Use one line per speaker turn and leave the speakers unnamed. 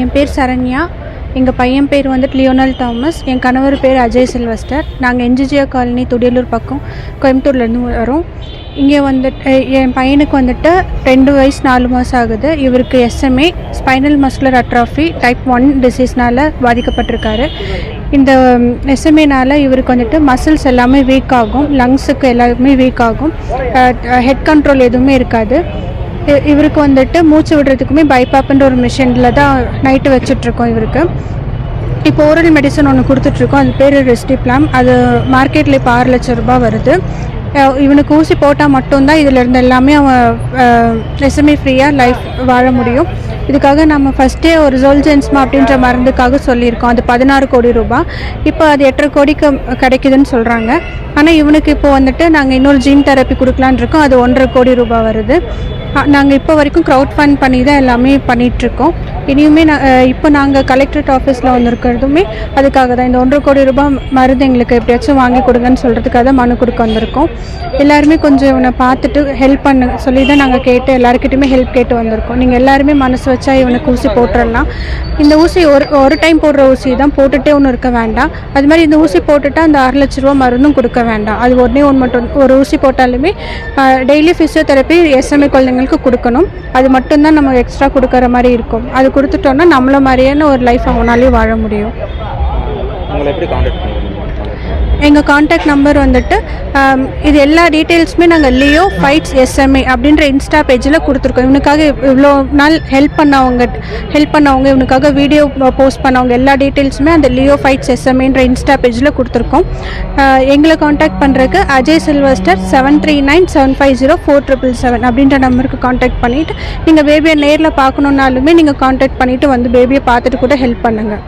என் பேர் சரண்யா. எங்கள் பையன் பேர் வந்துட்டு லியோனல் தாமஸ். என் கணவர் பேர் அஜய் சில்வஸ்டர். நாங்கள் என்ஜிஜியா காலனி துடியலூர் பக்கம் கோயம்புத்தூர்லேருந்து வரோம். இங்கே வந்துட்டு என் பையனுக்கு வந்துட்டு ரெண்டு வயசு நாலு மாதம் ஆகுது. இவருக்கு S M A spinal muscular atrophy type one டிசீஸ்னால் பாதிக்கப்பட்டிருக்காரு. இந்த எஸ்எம்ஏனால் இவருக்கு வந்துட்டு மசில்ஸ் எல்லாமே வீக் ஆகும். லங்ஸுக்கு எல்லாமே வீக் ஆகும். ஹெட் கண்ட்ரோல் எதுவுமே இருக்காது. இவருக்கு வந்துட்டு மூச்சு விடுறதுக்குமே பைபாப்ன்ற ஒரு மிஷினில் தான் நைட்டு வச்சுட்ருக்கோம் இவருக்கு. இப்போ ஓரல் மெடிசன் ஒன்று கொடுத்துட்ருக்கோம். அது பேர் ரெஸ்டிப்ளாம் அது மார்க்கெட்டில் இப்போ ஆறு லட்ச ரூபாய் வருது. இவனுக்கு ஊசி போட்டால் மட்டும்தான் இதில் இருந்து எல்லாமே அவன் எஸ்எம்ஏ ஃப்ரீயாக லைஃப் வாழ முடியும். இதுக்காக நம்ம ஃபஸ்ட்டே ஒரு ஜோல்ஜென்ஸ்மா அப்படின்ற மருந்துக்காக சொல்லியிருக்கோம். அது பதினாறு கோடி ரூபாய். இப்போ அது எட்டரை கோடிக்கு கிடைக்குதுன்னு சொல்கிறாங்க ஆனால் இவனுக்கு இப்போ வந்துட்டு நாங்கள் இன்னொரு ஜீன் தெரப்பி கொடுக்கலான்னு இருக்கோம். அது ஒன்றரை கோடி ரூபாய் வருது. நாங்கள் இப்போ வரைக்கும் க்ரௌட் ஃபண்ட் பண்ணி தான் எல்லாமே பண்ணிகிட்ருக்கோம் இனியுமே நான் இப்போ நாங்கள் கலெக்டரேட் ஆஃபீஸில் வந்திருக்கிறதுமே அதுக்காக தான். இந்த ஒன்றரை கோடி ரூபாய் மருந்து எங்களுக்கு எப்படியாச்சும் வாங்கி கொடுங்கன்னு சொல்கிறதுக்காக தான் மனு கொடுக்க வந்திருக்கோம். எல்லாருமே கொஞ்சம் இவனை பார்த்துட்டு ஹெல்ப் பண்ணு சொல்லி தான் நாங்கள் கேட்டு எல்லாருக்கிட்டையுமே ஹெல்ப் கேட்டு வந்திருக்கோம். நீங்கள் எல்லாருமே மனசு வச்சா இவனுக்கு ஊசி போட்டுடலாம் இந்த ஊசி ஒரு ஒரு டைம் போடுற ஊசி தான் போட்டுகிட்டே ஒன்று இருக்க வேண்டாம். அது மாதிரி இந்த ஊசி போட்டுட்டா அந்த ஆறு லட்ச ரூபா மருந்தும் கொடுக்க வேண்டாம். அது உடனே ஒன்று மட்டும் ஒரு ஊசி போட்டாலுமே டெய்லி ஃபிசியோதெரப்பி எஸ்எம்ஏ குழந்தைங்களுக்கு கொடுக்கணும். அது மட்டும்தான் நம்ம எக்ஸ்ட்ரா கொடுக்குற மாதிரி இருக்கும். அது கொடுத்துட்டோம்னா நம்மள மாதிரியான ஒரு லைஃப் அவனாலேயும் வாழ முடியும்.
உங்களை எப்படி காண்டாக்ட்
எங்கள் காண்டாக்ட் நம்பர் வந்துட்டு இது எல்லா டீட்டெயில்ஸுமே நாங்கள் லியோ ஃபைட்ஸ் எஸ்எம்ஏ அப்படின்ற இன்ஸ்டா பேஜில் கொடுத்துருக்கோம். இவனுக்காக இவ்வளோ நாள் ஹெல்ப் பண்ணவங்க ஹெல்ப் பண்ணவங்க இவனுக்காக வீடியோ போஸ்ட் பண்ணவங்க எல்லா டீட்டெயில்ஸுமே அந்த லியோ ஃபைட்ஸ் எஸ்எம்ஏன்ற இன்ஸ்டா பேஜில் கொடுத்துருக்கோம். எங்களை காண்டாக்ட் பண்ணுறதுக்கு Ajay Sylvester seven three nine seven five zero four triple seven அப்படின்ற நம்பருக்கு காண்டாக்ட் பண்ணிவிட்டு நீங்கள் பேபியை நேரில் பார்க்கணுன்னாலுமே நீங்கள் காண்டாக்ட் பண்ணிவிட்டு வந்து பேபியை பார்த்துட்டு கூட ஹெல்ப் பண்ணுங்கள்